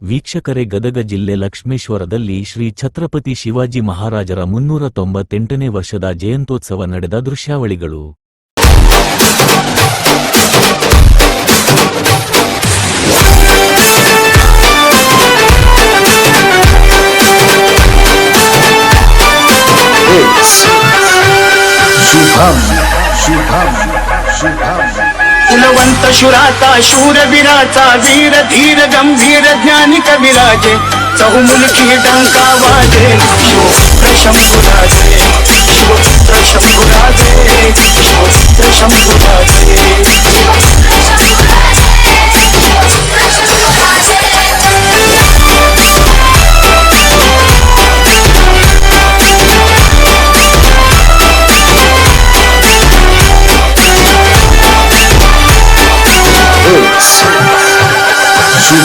ವೀಕ್ಷಕರೇ, ಗದಗ ಜಿಲ್ಲೆ ಲಕ್ಷ್ಮೇಶ್ವರದಲ್ಲಿ ಶ್ರೀ ಛತ್ರಪತಿ ಶಿವಾಜಿ ಮಹಾರಾಜರ ಮುನ್ನೂರ ತೊಂಬತ್ತೆಂಟನೇ ವರ್ಷದ ಜಯಂತೋತ್ಸವ ನಡೆದ ದೃಶ್ಯಾವಳಿಗಳು. ಶುಭಂ ಶುಭಂ ಶುಭಂ कुलवंत शुराता शूर विराचा वीर, धीर, गंभीर ज्ञानी कविराजे चहुमुलकी, डंका वाजे शोत्र शंभुराजे शोत्र शंभुराजे शोत्र शंभुराजे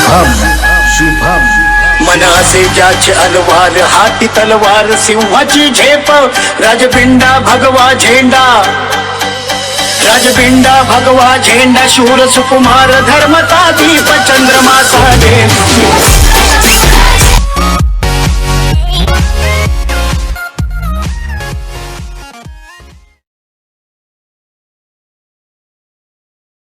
शुभम शुभम मनासे जाच अलवार हाथी तलवार, सिंहाची झेप। राजपिंडा भगवा झेंडा। राजपिंडा भगवा झेंडा, शूर सुकुमार धर्मता दीप चंद्रमा साजे